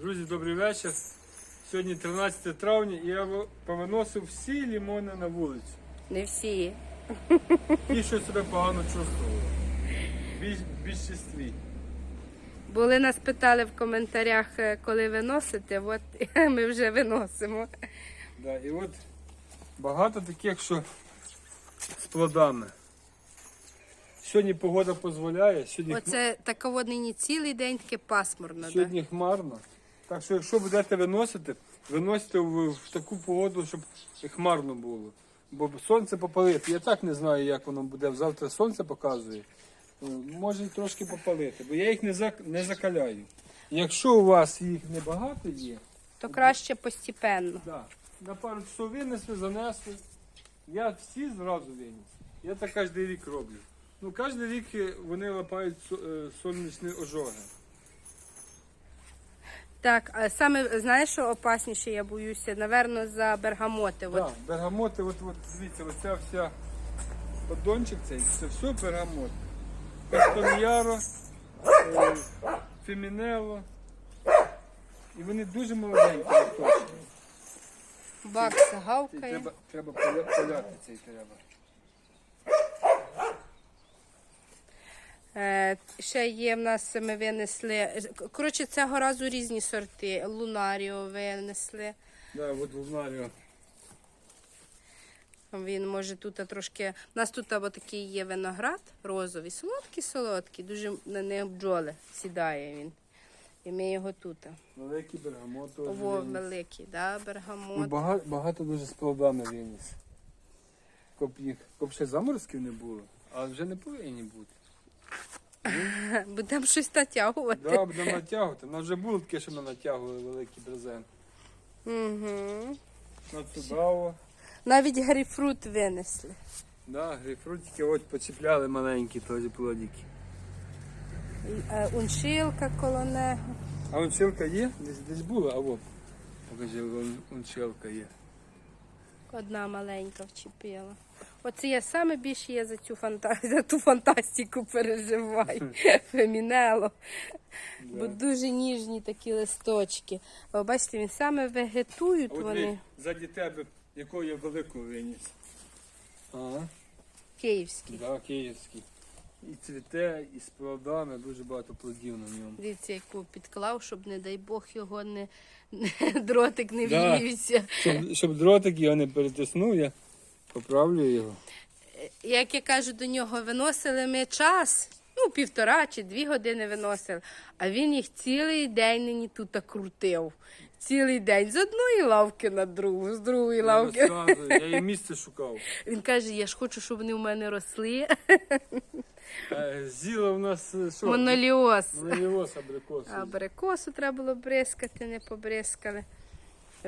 Друзі, добрий вечір. Сьогодні 13 травня і я повиносив всі лімони на вулицю. Не всі. Ті, що себе погано чувствували. Більш, більшість. Були нас питали в коментарях, е, коли виносите, от ми вже виносимо. Да, і от багато таких, що з плодами. Сьогодні погода дозволяє, сьогодні, Оце таково нині цілий день таке пасмурно. Да? сьогодні хмарно. Так що якщо будете виносити, виносите в, в таку погоду, щоб хмарно було. Бо сонце попалити. Я так не знаю, як воно буде. Завтра сонце показує. Е, Може і трошки попалити, бо я їх не, зак... не закаляю. Якщо у вас їх небагато є, То краще постепенно. Да. На пару часов винесли, занесли. Я всі зразу виніс. Я так кожен рік роблю. Ну, кожен рік е, вони лапають е, сонячні ожоги. Так, а саме знаєш, що опасніше, я боюся, наверно, за бергамоти. От. Так, бергамоти, от, от дивіться, оця вся поддончик цей, це все бергамот. Кастоньяро, е, фемінело. І вони дуже молоденькі. Бакс гавкає. Треба, треба поля- поляти цей треба. Ще є в нас, ми винесли. Коротше, цього разу різні сорти. Лунаріо винесли. Да, от Лунаріо. Він може тут трошки. У нас тут або такий є виноград розовий, солодкий, солодкий, дуже на них бджоли сідає він. І ми його тут. Великий бергамот. Ово великий, да, Ну, бергамот. багато, багато дуже з плодами виніс. Коп їх, коп ще заморозків не було, а вже не повинні бути. Будемо щось натягувати. Да, будемо натягувати. У нас вже було таке, що ми натягували великий брезент. Угу. На. Навіть грейпфрут винесли. Да, грейпфрутики от почіпляли маленькі тоді плодики. Е, коло нього. А унчилка є? Десь, десь була, а от. Покажи, унчилка є. Одна маленька вчепила. Оце я саме більше я за цю фанта... за ту фантастику переживаю. Фемінело. Бо дуже ніжні такі листочки. О, бачите, він саме вегетують от вони ви, ззаді тебе, якого я велику виніс. Ага. київські. Да, київський. І цвіте, і з плодами, дуже багато плодів на ньому. Дивіться, яку підклав, щоб, не дай Бог, його не, не дротик не Да. в'ївся. Щоб, щоб дротик його не перетиснув, я поправлю його. Як я кажу до нього, виносили ми час, ну, півтора чи дві години виносили, а він їх цілий день нині тут крутив. Цілий день з одної лавки на другу, з другої лавки. розказую, я їй місце шукав. Він каже: я ж хочу, щоб вони в мене росли. Е, Зіла у нас е, що? Моноліоз. Моноліоз абрикос. А абрикосу треба було бризкати, не побризкали.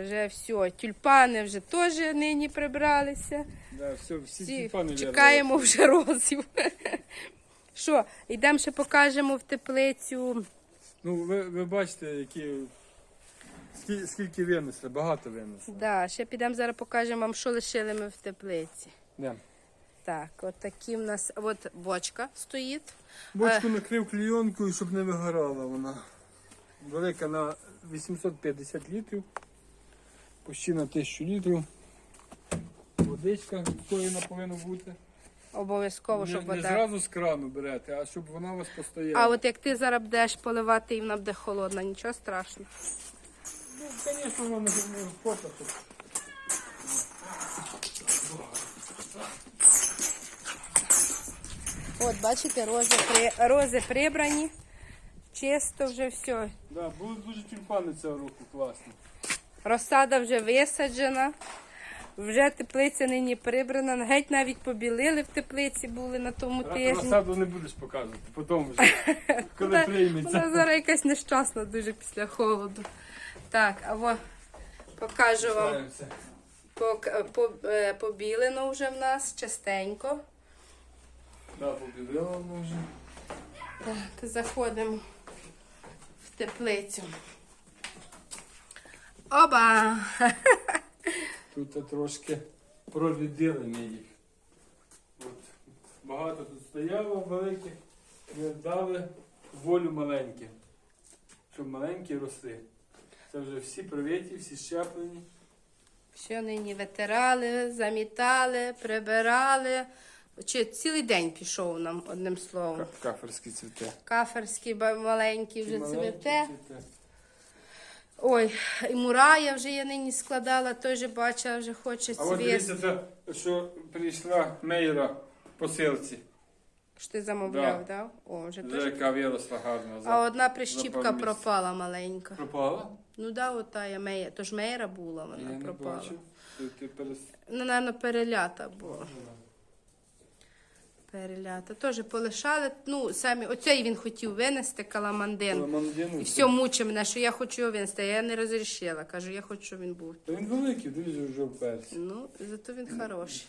Вже все, тюльпани вже теж нині прибралися. Да, все, всі Всі тюльпани чекаємо вирвали. вже розів. Що, йдемо ще покажемо в теплицю. Ну, ви, ви бачите, які... Скільки, скільки винесли, багато винесли. Да, ще підемо зараз покажемо вам, що лишили ми в теплиці. Да. Так, от такі в нас от бочка стоїть. Бочку накрив клійонкою, щоб не вигорала вона. Велика на 850 літрів. Почти на 1000 літрів. Водичка стоїна повинна бути. Обов'язково, Не, щоб не вода. зразу з крану берете, а щоб вона у вас постояла. А от як ти зараз будеш поливати і вона буде холодна, нічого страшного. Ну, звісно, воно не не От, бачите, рози, при... рози прибрані. Чисто вже все. Да, були дуже тюльпани цього року класні. Розсада вже висаджена. Вже теплиця нині прибрана. Геть навіть побілили в теплиці були на тому тижні. Розсаду не будеш показувати, потім вже, коли прийметься. вона зараз якась нещасна дуже після холоду. Так, а во покажу вам. По- е, Побілено вже в нас частенько. Да, побілила вже. Так, заходимо в теплицю. Оба! Тут трошки ми їх. От. Багато тут стояло великих, ми дали волю маленьким, щоб маленькі росли. Це вже всі привиті, всі щеплені. Все нині витирали, замітали, прибирали. Чи цілий день пішов нам, одним словом. Каферські цвіте. Каферський ба- маленький вже Маленькі цвіте. цвіте. Ой, і мурая вже я нині складала, теж бачила, вже хоче А от цвіт. дивіться, це, що прийшла Мейра посилці. Що ти замовляв, Да. да? О, вже теж. яка виросла гарна. А одна прищіпка пропала маленька. Пропала? Ну да, ота я мея. Тож мейра була, Я вона не пропала. бачив. Ти, ти перес... Ну, напевно, перелята була. Перелята. Теж полишали. Ну, самі, оцей він хотів винести каламандин. Ламандину. І все мучить мене, що я хочу його винести. а Я не розрішила. Кажу, я хочу, щоб він був. Та він великий, дивіться, вже вперся. Ну, зато він хороший.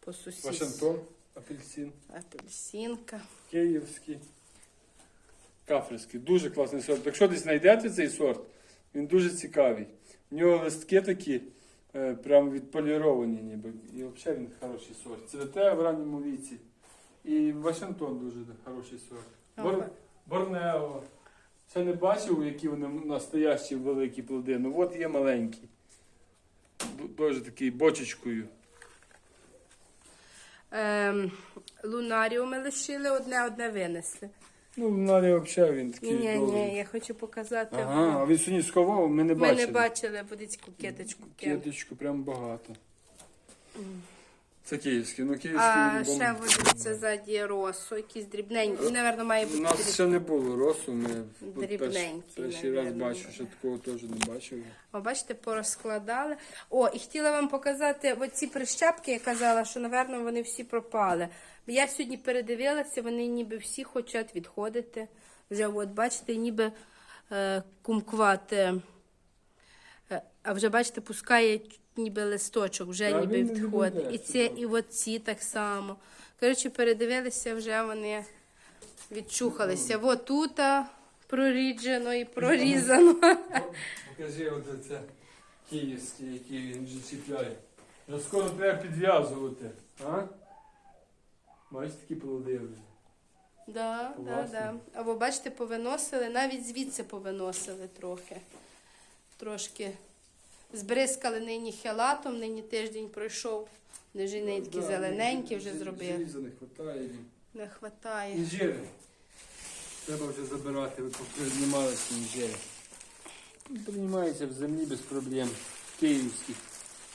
По сусідству. Вашингтон, апельсин, Апельсинка. київський, кафрський. Дуже класний сорт. Якщо десь знайдете цей сорт, він дуже цікавий. У нього листки такі, е, прям відполіровані ніби. І взагалі він хороший сорт. Цвете в ранньому віці. І Вашингтон дуже хороший сорт. Бор... Борнео. Ще не бачив, які вони настоящі великі плоди. Ну от є маленькі. Дуже такий бочечкою. Ем, лунаріуми лишили, одне одне винесли. Ну, в взагалі він такий. Ні, ні, ні, я хочу показати. Ага, а він сьогодні сховав, ми не Ми бачили. не бачили будь кукеточку. Кіточку прям багато. Це київський, ну київський А він ще бомб- це ззаді росу, якісь дрібненькі. Наверно, має У нас ще не було росу, ми Дрібненький, перший раз бачу, що такого теж не бачив. О, бачите, порозкладали. О, і хотіла вам показати оці прищепки, я казала, що, напевно, вони всі пропали. Я сьогодні передивилася, вони ніби всі хочуть відходити. Вже, от, бачите, ніби е, кумквати. Е, а вже, бачите, пускає ніби листочок, вже Та ніби відходить. І це і от ці так само. Коротше, передивилися, вже вони відчухалися. От тут проріджено і прорізано. Покажи от це київський, який він вже чіпляє. Вже скоро треба підв'язувати. А? Бачиш такі плоди вже. Да, да, да. Або бачите, повиносили, навіть звідси повиносили трохи. Трошки збризкали нині хелатом, нині тиждень пройшов. Не такі Да, зелененькі вже зробили. Заліза не їм. Не вистачає. Інжири. Треба вже забирати, ви ці інжири. Ну, Приймається в землі без проблем. Київські.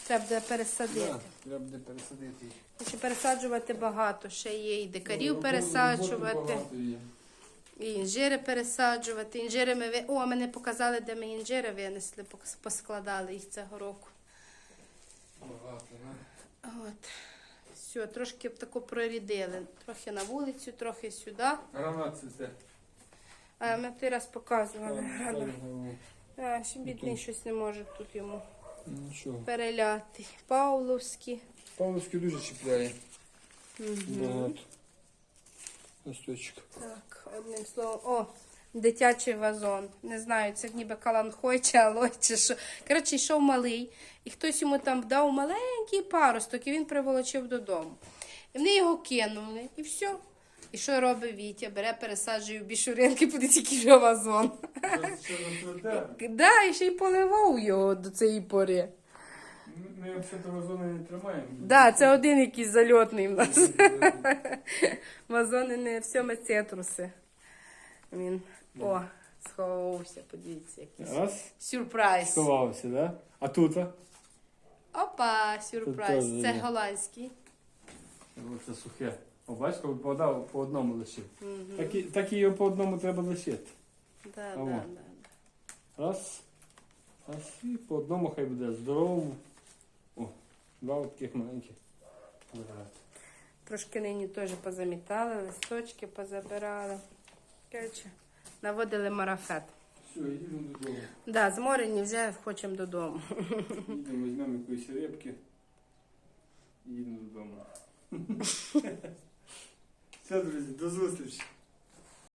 Треба буде пересадити. Да, треба буде пересадити. Ще пересаджувати багато. Ще є і дикарів Ну, пересаджувати, багато є. І інжири пересаджувати. Інжири ми ви... О, мене показали, де ми інжири винесли, поскладали їх цього року. От. Все, трошки б тако прорідили. Трохи на вулицю, трохи сюди. Гранат це А ми той раз показували. Грана. те. А, ще бідний щось не може тут йому Нічого. переляти. Павловські. Павловський дуже чіпляє. Багато. Листочок. Так, одним словом. О, дитячий вазон. Не знаю, це ніби каланхой чи алой, чи що. Коротше, йшов малий, і хтось йому там дав маленький паросток, і він приволочив додому. І вони його кинули, і все. І що робить Вітя? Бере, пересаджує в бішуринки, подивіться, який вже вазон. Цвете? Да, і ще й поливав його до цієї пори. Ми взагалі вазони не тримаємо. Да, це один якийсь зальотний в нас. Вазони не всьоме цитруси. Він. О, сховався, подивіться, якийсь. Раз. Сюрприз. Сховався, да? А тут? а? Опа, сюрприз. теж Це є. голландський. Оце сухе. О, бачиш, коли подав, по одному лишив. Так, і, так і його по одному треба лишити. Да, да, да. Раз. Раз. І по одному хай буде здоровому. Два таких маленьких. Трошки нині теж позамітали, листочки позабирали. Коротше, наводили марафет. Все, їдемо додому. Да, зморені вже хочемо додому. Їдемо, візьмемо якоїсь рибки. Їдемо додому. Все, друзі, до зустрічі.